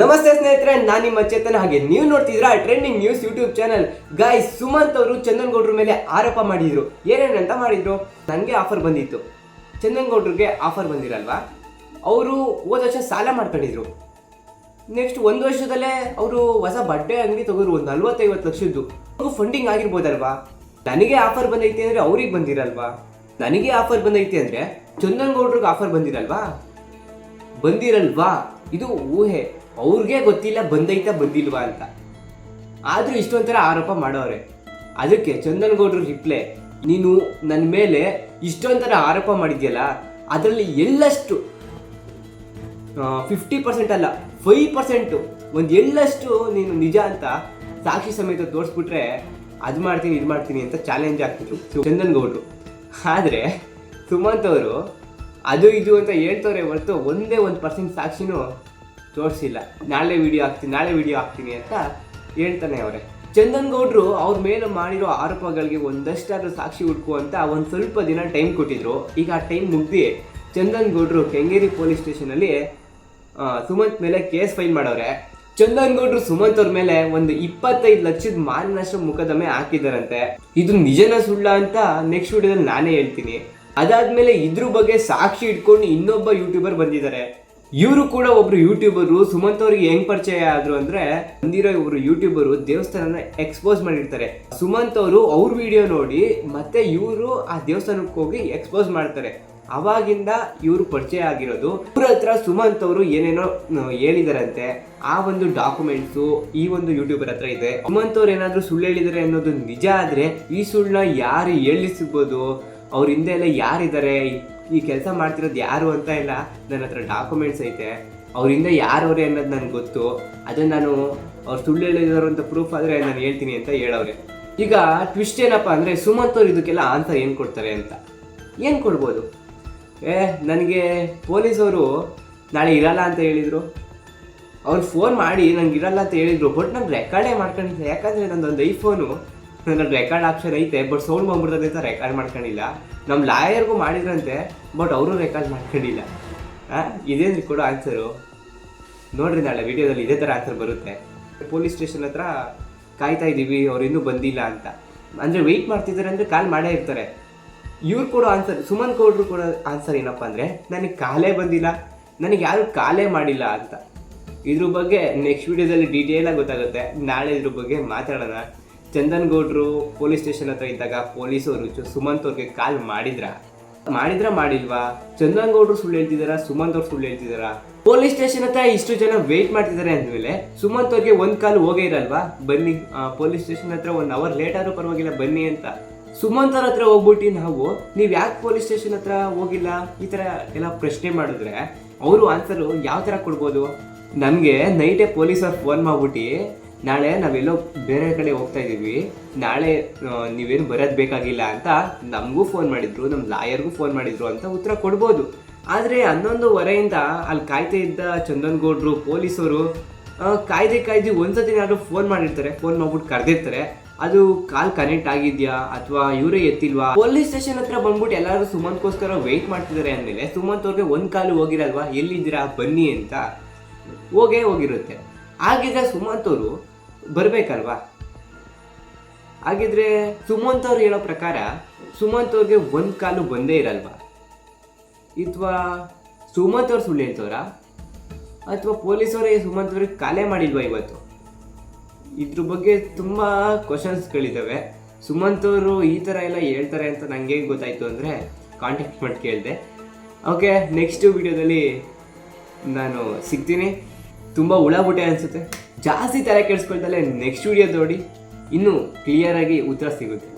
ನಮಸ್ತೆ ಸ್ನೇಹಿತರೆ, ನಾನು ನಿಮ್ಮ ಚೇತನ. ಹಾಗೆ ನೀವು ನೋಡ್ತಿದ್ರ trending news YouTube channel ಗಾಯ್ Sumanth ಅವರು ಚಂದನ್ ಗೌಡ್ರ ಮೇಲೆ ಆರೋಪ ಮಾಡಿದ್ರು. ಏನೇನಂತ ಮಾಡಿದ್ರು? ನನಗೆ ಆಫರ್ ಬಂದಿತ್ತು. ಚಂದನ್ ಗೌಡ್ರಿಗೆ ಆಫರ್ ಬಂದಿರಲ್ವಾ? ಅವರು ಹೋದ ವರ್ಷ ಸಾಲ ಮಾಡ್ಕೊಂಡಿದ್ರು. ನೆಕ್ಸ್ಟ್ ಒಂದು ವರ್ಷದಲ್ಲೇ ಅವರು ಹೊಸ ಬಟ್ಟೆ ಅಂಗಡಿ ತಗೋರು ಒಂದು ನಲ್ವತ್ತೈವತ್ತು ಲಕ್ಷದ್ದು. ಅವ್ರಿಗೂ ಫಂಡಿಂಗ್ ಆಗಿರ್ಬೋದಲ್ವಾ? ನನಗೆ ಆಫರ್ ಬಂದೈತೆ ಅಂದರೆ ಅವ್ರಿಗೆ ಬಂದಿರಲ್ವಾ? ನನಗೆ ಆಫರ್ ಬಂದೈತೆ ಅಂದರೆ ಚಂದನ್ ಗೌಡ್ರಿಗೆ ಆಫರ್ ಬಂದಿರಲ್ವಾ? ಬಂದಿರಲ್ವಾ? ಇದು ಊಹೆ. ಅವ್ರಿಗೆ ಗೊತ್ತಿಲ್ಲ, ಬಂದೈತಾ, ಬಂದಿಲ್ವಾ ಅಂತ. ಆದ್ರೂ ಇಷ್ಟೊಂಥರ ಆರೋಪ ಮಾಡೋರೆ ಅದಕ್ಕೆ ಚಂದನ್ ಗೌಡ್ರು ರಿಪ್ಲೈ, ನೀನು ನನ್ನ ಮೇಲೆ ಇಷ್ಟೊಂಥರ ಆರೋಪ ಮಾಡಿದ್ಯಲ್ಲ, ಅದರಲ್ಲಿ ಎಲ್ಲಷ್ಟು ಫಿಫ್ಟಿ ಪರ್ಸೆಂಟ್ ಅಲ್ಲ ಫೈವ್ ಪರ್ಸೆಂಟು ಒಂದು ಎಲ್ಲಷ್ಟು ನೀನು ನಿಜ ಅಂತ ಸಾಕ್ಷಿ ಸಮೇತ ತೋರಿಸ್ಬಿಟ್ರೆ ಅದು ಮಾಡ್ತೀನಿ, ಇದು ಮಾಡ್ತೀನಿ ಅಂತ ಚಾಲೆಂಜ್ ಆಗ್ತಿತ್ತು ಚಂದನ್ ಗೌಡ್ರು ಆದರೆ ಸುಮಂತ್ ಅವರು ಅದು ಇದು ಅಂತ ಹೇಳ್ತವ್ರೆ ಹೊರತು ಒಂದೇ ಒಂದು ಪರ್ಸೆಂಟ್ ಸಾಕ್ಷಿನೂ ತೋರಿಸಿಲ್ಲ. ನಾಳೆ ವಿಡಿಯೋ ಹಾಕ್ತೀನಿ, ನಾಳೆ ವಿಡಿಯೋ ಹಾಕ್ತೀನಿ ಅಂತ ಹೇಳ್ತಾನೆ ಅವರೇ. ಚಂದನ್ ಗೌಡ್ರು ಅವ್ರ ಮೇಲೆ ಮಾಡಿರೋ ಆರೋಪಗಳಿಗೆ ಒಂದಷ್ಟಾದ್ರೂ ಸಾಕ್ಷಿ ಹುಡುಕು ಅಂತ ಒಂದು ಸ್ವಲ್ಪ ದಿನ ಟೈಮ್ ಕೊಟ್ಟಿದ್ರು. ಈಗ ಆ ಟೈಮ್ ಮುಗ್ದು ಚಂದನ್ ಗೌಡ್ರು ಕೆಂಗೇರಿ ಪೊಲೀಸ್ ಸ್ಟೇಷನಲ್ಲಿ ಸುಮಂತ್ ಮೇಲೆ ಕೇಸ್ ಫೈಲ್ ಮಾಡವ್ರೆ. ಚಂದನ್ ಗೌಡ್ರು ಸುಮಂತ್ ಅವ್ರ ಮೇಲೆ ಒಂದು ಇಪ್ಪತ್ತೈದು ಲಕ್ಷದ ಮಾನನಷ್ಟ ಮುಖದಮೆ ಹಾಕಿದಾರಂತೆ ಇದು ನಿಜನ ಸುಳ್ಳ ಅಂತ ನೆಕ್ಸ್ಟ್ ವಿಡಿಯೋದಲ್ಲಿ ನಾನೇ ಹೇಳ್ತೀನಿ. ಅದಾದ್ಮೇಲೆ ಇದ್ರ ಬಗ್ಗೆ ಸಾಕ್ಷಿ ಇಟ್ಕೊಂಡು ಇನ್ನೊಬ್ಬ ಯೂಟ್ಯೂಬರ್ ಬಂದಿದ್ದಾರೆ. ಇವರು ಕೂಡ ಒಬ್ರು ಯೂಟ್ಯೂಬರು, ಸುಮಂತ್ ಅವ್ರಿಗೆ ಹೆಂಗ್ ಪರಿಚಯ ಆದ್ರು ಅಂದ್ರೆ ಬಂದಿರೋ ಇವರು ಯೂಟ್ಯೂಬರು ದೇವಸ್ಥಾನನ ಎಕ್ಸ್ಪೋಸ್ ಮಾಡಿರ್ತಾರೆ. ಸುಮಂತ್ ಅವರು ಅವ್ರ ವಿಡಿಯೋ ನೋಡಿ ಮತ್ತೆ ಇವರು ಆ ದೇವಸ್ಥಾನಕ್ಕೆ ಹೋಗಿ ಎಕ್ಸ್ಪೋಸ್ ಮಾಡ್ತಾರೆ. ಅವಾಗಿಂದ ಇವರು ಪರಿಚಯ ಆಗಿರೋದು. ಇವ್ರ ಹತ್ರ ಸುಮಂತ್ ಅವರು ಏನೇನೋ ಹೇಳಿದಾರಂತೆ. ಆ ಒಂದು ಡಾಕ್ಯುಮೆಂಟ್ಸು ಈ ಒಂದು ಯೂಟ್ಯೂಬರ್ ಹತ್ರ ಇದೆ. ಸುಮಂತ್ ಅವ್ರು ಏನಾದರೂ ಸುಳ್ಳು ಹೇಳಿದಾರೆ ಅನ್ನೋದು ನಿಜ ಆದ್ರೆ ಈ ಸುಳ್ಳನ್ನ ಯಾರು ಹೇಳಿಸ್ಬೋದು? ಅವ್ರ ಹಿಂದೆ ಎಲ್ಲ ಯಾರಿದ್ದಾರೆ? ಈ ಕೆಲಸ ಮಾಡ್ತಿರೋದು ಯಾರು ಅಂತ ಇಲ್ಲ. ನನ್ನ ಹತ್ರ ಡಾಕ್ಯುಮೆಂಟ್ಸ್ ಐತೆ. ಅವರಿಂದ ಯಾರವ್ರೆ ಅನ್ನೋದು ನನಗೆ ಗೊತ್ತು. ಅದನ್ನ ನಾನು ಅವ್ರು ಸುಳ್ಳು ಹೇಳಿದವರು ಅಂತ ಪ್ರೂಫ್ ಆದರೆ ನಾನು ಹೇಳ್ತೀನಿ ಅಂತ ಹೇಳವ್ರೆ. ಈಗ ಟ್ವಿಸ್ಟ್ ಏನಪ್ಪ ಅಂದರೆ ಸುಮಂತ್ ಅವ್ರು ಇದಕ್ಕೆಲ್ಲ ಆನ್ಸರ್ ಏನು ಕೊಡ್ತಾರೆ ಅಂತ. ಏನು ಕೊಡ್ಬೋದು? ಏ, ನನಗೆ ಪೊಲೀಸವರು ನಾಳೆ ಇರಲ್ಲ ಅಂತ ಹೇಳಿದರು. ಅವ್ರು ಫೋನ್ ಮಾಡಿ ನಂಗೆ ಇರಲ್ಲ ಅಂತ ಹೇಳಿದರು ಬಟ್ ನಾನು ರೆಕಾರ್ಡೇ ಮಾಡ್ಕೊಂಡಿದ್ದೆ ಯಾಕಂದರೆ ಒಂದು ಐಫೋನು ನನ್ನ ರೆಕಾರ್ಡ್ ಆಪ್ಷನ್ ಐತೆ ಬಟ್ ಸೌಂಡ್ ಬಂದ್ಬಿಡ್ತದೆ ಅಂತ ರೆಕಾರ್ಡ್ ಮಾಡ್ಕೊಂಡಿಲ್ಲ. ನಮ್ಮ ಲಾಯರ್ಗೂ ಮಾಡಿದ್ರಂತೆ ಬಟ್ ಅವರು ರೆಕಾರ್ಡ್ ಮಾಡ್ಕೊಂಡಿಲ್ಲ. ಇದೇನು ಕೊಡೋ ಆನ್ಸರು ನೋಡ್ರಿ ನಾಳೆ ವಿಡಿಯೋದಲ್ಲಿ ಇದೇ ಥರ ಆನ್ಸರ್ ಬರುತ್ತೆ. ಪೊಲೀಸ್ ಸ್ಟೇಷನ್ ಹತ್ರ ಕಾಯ್ತಾ ಇದ್ದೀವಿ ಅವ್ರು ಇನ್ನೂ ಬಂದಿಲ್ಲ ಅಂತ. ಅಂದರೆ ವೆಯ್ಟ್ ಮಾಡ್ತಿದ್ದಾರೆ ಅಂದರೆ ಕಾಲ್ ಮಾಡೇ ಇರ್ತಾರೆ. ಇವ್ರು ಕೊಡೋ ಆನ್ಸರ್ ಸುಮನ್ ಕೌಡ್ರು ಕೊಡೋ ಆನ್ಸರ್ ಏನಪ್ಪ ಅಂದರೆ, ನನಗೆ ಕಾಲೇ ಬಂದಿಲ್ಲ, ನನಗೆ ಯಾರು ಕಾಲೇ ಮಾಡಿಲ್ಲ ಅಂತ. ಇದ್ರ ಬಗ್ಗೆ ನೆಕ್ಸ್ಟ್ ವಿಡಿಯೋದಲ್ಲಿ ಡೀಟೇಲಾಗಿ ಗೊತ್ತಾಗುತ್ತೆ. ನಾಳೆ ಇದ್ರ ಬಗ್ಗೆ ಮಾತಾಡೋಣ. ಚಂದನ್ ಗೌಡ್ರು ಪೊಲೀಸ್ ಸ್ಟೇಷನ್ ಹತ್ರ ಇದ್ದಾಗ ಪೊಲೀಸ್ ಅವರು ಸುಮಂತ್ ಅವ್ರಿಗೆ ಕಾಲ್ ಮಾಡಿದ್ರಾ? ಮಾಡಿದ್ರ ಮಾಡಿಲ್ವಾ? ಚಂದನ್ ಗೌಡ್ರು ಸುಳ್ಳು ಹೇಳ್ತಿದಾರ? ಸುಮಂತ್ ಅವ್ರು ಸುಳ್ಳು ಹೇಳ್ತಿದಾರ? ಪೊಲೀಸ್ ಸ್ಟೇಷನ್ ಹತ್ರ ಇಷ್ಟು ಜನ ವೇಟ್ ಮಾಡ್ತಿದ್ದಾರೆ ಅಂದ್ಮೇಲೆ ಸುಮಂತ್ ಅವ್ರಿಗೆ ಒಂದ್ ಕಾಲು ಹೋಗೇ ಇರಲ್ವಾ? ಬನ್ನಿ ಪೊಲೀಸ್ ಸ್ಟೇಷನ್ ಹತ್ರ ಒನ್ ಅವರ್ ಲೇಟ್ ಆದ್ರೂ ಪರವಾಗಿಲ್ಲ, ಬನ್ನಿ ಅಂತ. ಸುಮಂತ್ ಅವ್ರ ಹತ್ರ ಹೋಗ್ಬಿಟ್ಟು ನಾವು, ನೀವ್ ಯಾಕೆ ಪೊಲೀಸ್ ಸ್ಟೇಷನ್ ಹತ್ರ ಹೋಗಿಲ್ಲ? ಈ ತರ ಎಲ್ಲ ಪ್ರಶ್ನೆ ಮಾಡಿದ್ರೆ ಅವರು ಆನ್ಸರ್ ಯಾವ ತರ ಕೊಡ್ಬೋದು? ನಮಗೆ ನೈಟೇ ಪೊಲೀಸವ್ರು ಫೋನ್ ಮಾಡ್ಬಿಟ್ಟು ನಾಳೆ ನಾವೆಲ್ಲೋ ಬೇರೆ ಕಡೆ ಹೋಗ್ತಾ ಇದ್ದೀವಿ. ನಾಳೆ ನೀವೇನು ಬರೋದು ಬೇಕಾಗಿಲ್ಲ ಅಂತ ನಮಗೂ ಫೋನ್ ಮಾಡಿದ್ರು ನಮ್ಮ ಲಾಯರ್ಗೂ ಫೋನ್ ಮಾಡಿದ್ರು ಅಂತ ಉತ್ತರ ಕೊಡ್ಬೋದು. ಆದರೆ ಹನ್ನೊಂದು ವರೆಯಿಂದ ಅಲ್ಲಿ ಕಾಯ್ತಾ ಇದ್ದ ಚಂದನ್ಗೌಡ್ರು, ಪೊಲೀಸರು ಕಾಯ್ದೆ ಕಾಯ್ದೆ ಕಾಯ್ದು ಒಂದ್ಸತಿನಾದ್ರೂ ಫೋನ್ ಮಾಡಿರ್ತಾರೆ ಫೋನ್ ಮಾಡ್ಬಿಟ್ಟು ಕರೆದಿರ್ತಾರೆ. ಅದು ಕಾಲ್ ಕನೆಕ್ಟ್ ಆಗಿದ್ಯಾ ಅಥವಾ ಇವರೇ ಎತ್ತಿಲ್ವಾ? ಪೊಲೀಸ್ ಸ್ಟೇಷನ್ ಹತ್ರ ಬಂದ್ಬಿಟ್ಟು ಎಲ್ಲರೂ ಸುಮಂತ್ಗೋಸ್ಕರ ವೆಯ್ಟ್ ಮಾಡ್ತಿದ್ದಾರೆ ಅಂದಮೇಲೆ ಸುಮಂತ್ ಅವ್ರಿಗೆ ಒಂದು ಕಾಲು ಹೋಗಿರಲ್ವಾ? ಎಲ್ಲಿದ್ದೀರಾ? ಬನ್ನಿ ಅಂತ. ಹೋಗೇ ಹೋಗಿರುತ್ತೆ. ಹಾಗಿದ್ರೆ ಸುಮಂತ್ ಅವರು ಬರಬೇಕಲ್ವಾ? ಹಾಗಿದ್ರೆ ಸುಮಂತ್ ಅವ್ರು ಹೇಳೋ ಪ್ರಕಾರ ಸುಮಂತ್ ಅವ್ರಿಗೆ ಒಂದು ಕಾಲು ಬಂದೇ ಇರಲ್ವಾ? ಅಥವಾ ಸುಮಂತ್ ಅವ್ರು ಸುಳ್ಳು ಹೇಳ್ತವ್ರಾ? ಅಥವಾ ಪೊಲೀಸವರೇ ಸುಮಂತ್ ಅವ್ರಿಗೆ ಕಾಲೇ ಮಾಡಿಲ್ವಾ ಇವತ್ತು? ಇದ್ರ ಬಗ್ಗೆ ತುಂಬ ಕ್ವಶನ್ಸ್ಗಳಿದ್ದಾವೆ ಸುಮಂತ್ ಅವರು ಈ ಥರ ಎಲ್ಲ ಹೇಳ್ತಾರೆ ಅಂತ ನಂಗೆ ಹೇಗೆ ಗೊತ್ತಾಯಿತು ಅಂದರೆ ಕಾಂಟ್ಯಾಕ್ಟ್ ಮಾಡಿ ಕೇಳಿದೆ ಓಕೆ ನೆಕ್ಸ್ಟ್ ವಿಡಿಯೋದಲ್ಲಿ ನಾನು ಸಿಗ್ತೀನಿ. ತುಂಬ ಉಳಾಬುಟೆ ಅನಿಸುತ್ತೆ. ಜಾಸ್ತಿ ತಲೆ ಕೆಡಿಸ್ಕೊಳ್ತಲೇ ನೆಕ್ಸ್ಟ್ ವಿಡಿಯೋ ನೋಡಿ. ಇನ್ನೂ ಕ್ಲಿಯರಾಗಿ ಉತ್ತರ ಸಿಗುತ್ತೆ.